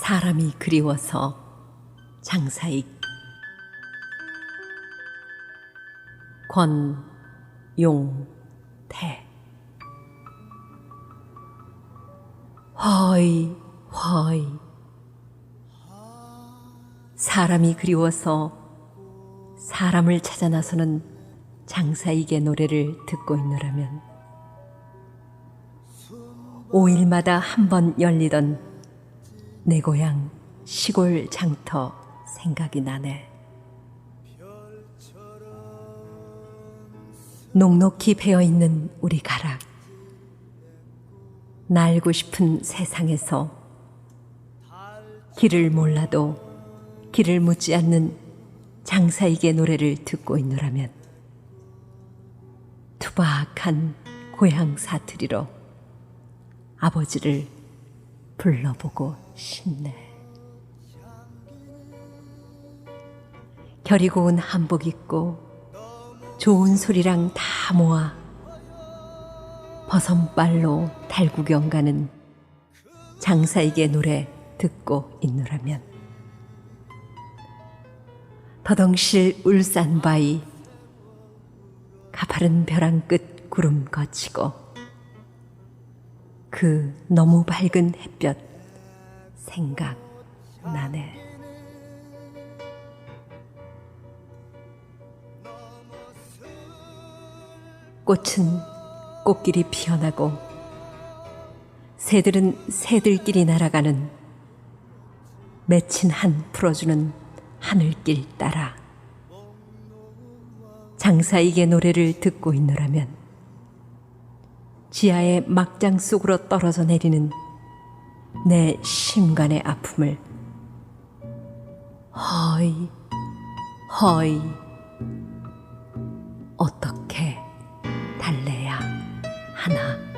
사람이 그리워서 장사익. 권용태. 허이 허이. 사람이 그리워서 사람을 찾아 나서는 장사익의 노래를 듣고 있노라면 5일마다 한 번 열리던 내 고향 시골 장터 생각이 나네. 녹록히 배어 있는 우리 가락. 날고 싶은 세상에서 길을 몰라도 길을 묻지 않는 장사익의 노래를 듣고 있노라면 투박한 고향 사투리로 아버지를 불러보고 싶네. 결이 고운 한복 입고 좋은 소리랑 다 모아 버선발로 달구경 가는 장사에게 노래 듣고 있노라면 더덩실 울산 바위 가파른 벼랑 끝 구름 거치고 그 너무 밝은 햇볕 생각 나네. 꽃은 꽃길이 피어나고 새들은 새들끼리 날아가는 맺힌 한 풀어주는 하늘길 따라 장사익의 노래를 듣고 있노라면 지하의 막장 속으로 떨어져 내리는 내 심간의 아픔을. 허이 허이. 어떻게 달래야 하나?